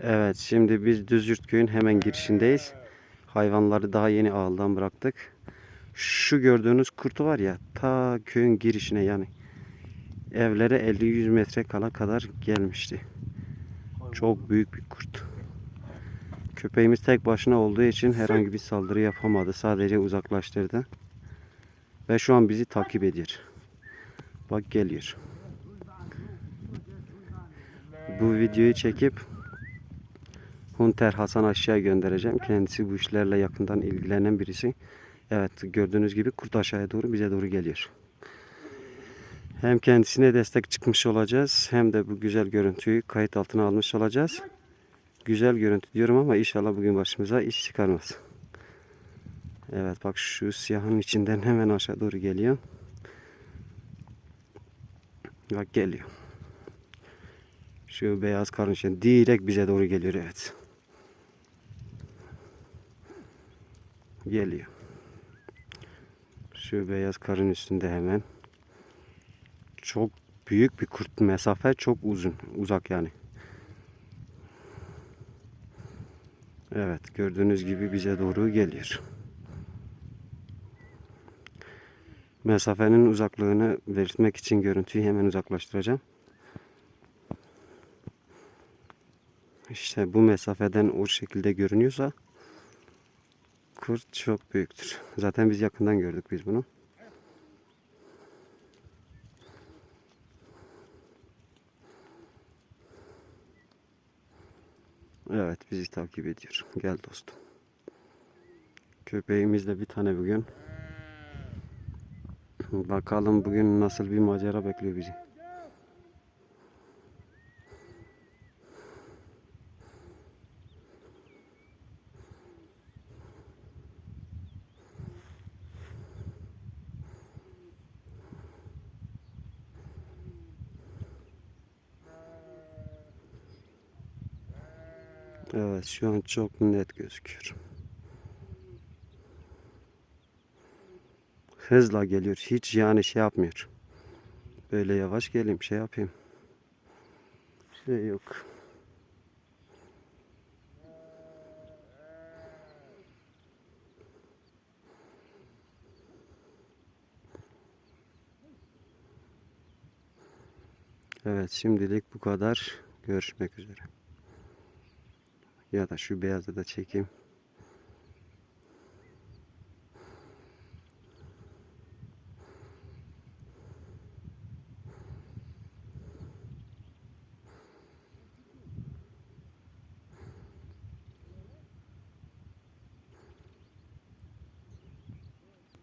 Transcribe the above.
Evet şimdi biz Düzyurt köyün hemen girişindeyiz. Hayvanları daha yeni ağıldan bıraktık. Şu gördüğünüz kurtu var ya ta köyün girişine yani evlere 50-100 metre kala kadar gelmişti. Çok büyük bir kurt. Köpeğimiz tek başına olduğu için herhangi bir saldırı yapamadı. Sadece uzaklaştırdı. Ve şu an bizi takip ediyor. Bak geliyor. Bu videoyu çekip Hunter Hasan aşağıya göndereceğim. Kendisi bu işlerle yakından ilgilenen birisi. Evet gördüğünüz gibi kurt aşağıya doğru bize doğru geliyor. Hem kendisine destek çıkmış olacağız hem de bu güzel görüntüyü kayıt altına almış olacağız. Güzel görüntü diyorum ama inşallah bugün başımıza iş çıkarmaz. Evet bak şu siyahın içinden hemen aşağı doğru geliyor. Bak geliyor. Şu beyaz karın içinden direkt bize doğru geliyor evet. Geliyor. Şu beyaz karın üstünde hemen. Çok büyük bir kurt mesafe çok uzun uzak yani. Evet gördüğünüz gibi bize doğru geliyor. Mesafenin uzaklığını belirtmek için görüntüyü hemen uzaklaştıracağım. İşte bu mesafeden o şekilde görünüyorsa kurt çok büyüktür. Zaten biz yakından gördük biz bunu. Evet bizi takip ediyor. Gel dostum. Köpeğimizle bir tane bugün. Bakalım bugün nasıl bir macera bekliyor bizi. Evet şu an çok net gözüküyor. Hızla geliyor. Hiç yani şey yapmıyor. Böyle yavaş geleyim şey yapayım. Şey yok. Evet şimdilik bu kadar. Görüşmek üzere. Ya da şu beyazı da çekeyim.